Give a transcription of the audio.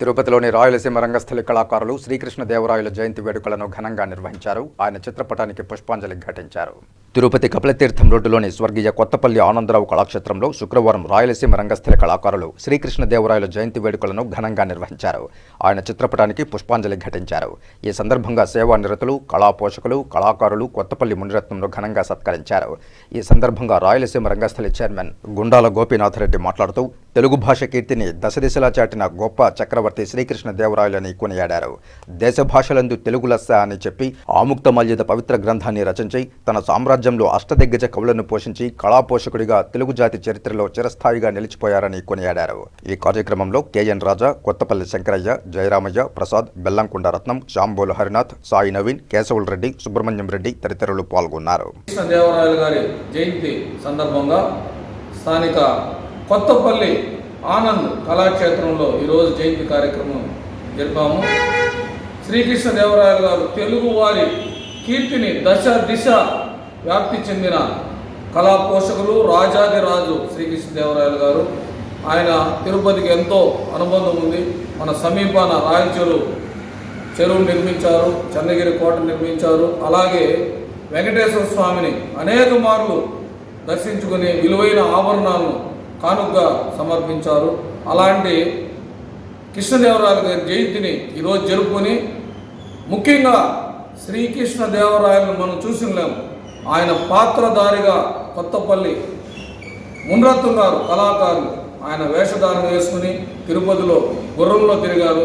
తిరుపతిలోని రాయలసీమ రంగస్థలి కళాకారులు శ్రీకృష్ణదేవరాయల జయంతి వేడుకలను ఘనంగా నిర్వహించారు. ఆయన చిత్రపటానికి పుష్పాంజలి ఘటించారు. తిరుపతి కపిలతీర్థం రోడ్డులోని స్వర్గీయ కొత్తపల్లి ఆనందరావు కళాక్షేత్రంలో శుక్రవారం రాయలసీమ రంగస్థలి కళాకారులు శ్రీకృష్ణదేవరాయల జయంతి వేడుకలను ఘనంగా నిర్వహించారు. ఆయన చిత్రపటానికి పుష్పాంజలి ఘటించారు. ఈ సందర్భంగా సేవా నిరతులు కళా పోషకులు కళాకారులు కొత్తపల్లి మునిరత్నంను ఘనంగా సత్కరించారు. ఈ సందర్భంగా రాయలసీమ రంగస్థలి చైర్మన్ గుండాల గోపీనాథరెడ్డి మాట్లాడుతూ తెలుగు భాష కీర్తిని దశదిశలా చాటిన గొప్ప చక్రవర్తి శ్రీకృష్ణదేవరాయలని కొనియాడారు. దేశ భాషలందు తెలుగు లస్స అని చెప్పి ఆముక్త మల్యద పవిత్ర గ్రంథాన్ని రచించి తన సామ్రాజ్యంలో అష్టదిగ్గజ కవులను పోషించి కళా పోషకుడిగా తెలుగు జాతి చరిత్రలో చిరస్థాయిగా నిలిచిపోయారని కొనియాడారు. ఈ కార్యక్రమంలో కెఎన్ రాజా కొత్తపల్లి శంకరయ్య జయరామయ్య ప్రసాద్ బెల్లంకొండ రత్నం శాంబోలు హరినాథ్ సాయి నవీన్ కేశవుల రెడ్డి సుబ్రహ్మణ్యం రెడ్డి తదితరులు పాల్గొన్నారు. కృష్ణదేవరాయలు గారి జయంతి సందర్భంగా స్థానిక కొత్తపల్లి ఆనంద్ కళాక్షేత్రంలో ఈరోజు జయంతి కార్యక్రమం జరిపాము. శ్రీకృష్ణదేవరాయలు గారు తెలుగు వారి కీర్తిని దశ దిశ వ్యాప్తి చెందిన కళా పోషకులు రాజాదిరాజు శ్రీకృష్ణదేవరాయలు గారు. ఆయన తిరుపతికి ఎంతో అనుబంధం ఉంది. మన సమీపాన రాయచూరు చెరువు నిర్మించారు చంద్రగిరి కోట నిర్మించారు. అలాగే వెంకటేశ్వర స్వామిని అనేక మార్లు దర్శించుకుని విలువైన ఆభరణాలను కానుకగా సమర్పించారు. అలాంటి కృష్ణదేవరాయల గారి జయంతిని ఈరోజు జరుపుకొని ముఖ్యంగా శ్రీకృష్ణదేవరాయలను మనం చూసిలేము ఆయన పాత్రధారిగా కొత్తపల్లి మున్రత్నం గారు కళాకారులు. ఆయన వేషధారణ వేసుకుని తిరుపతిలో గుర్రంలో తిరిగారు.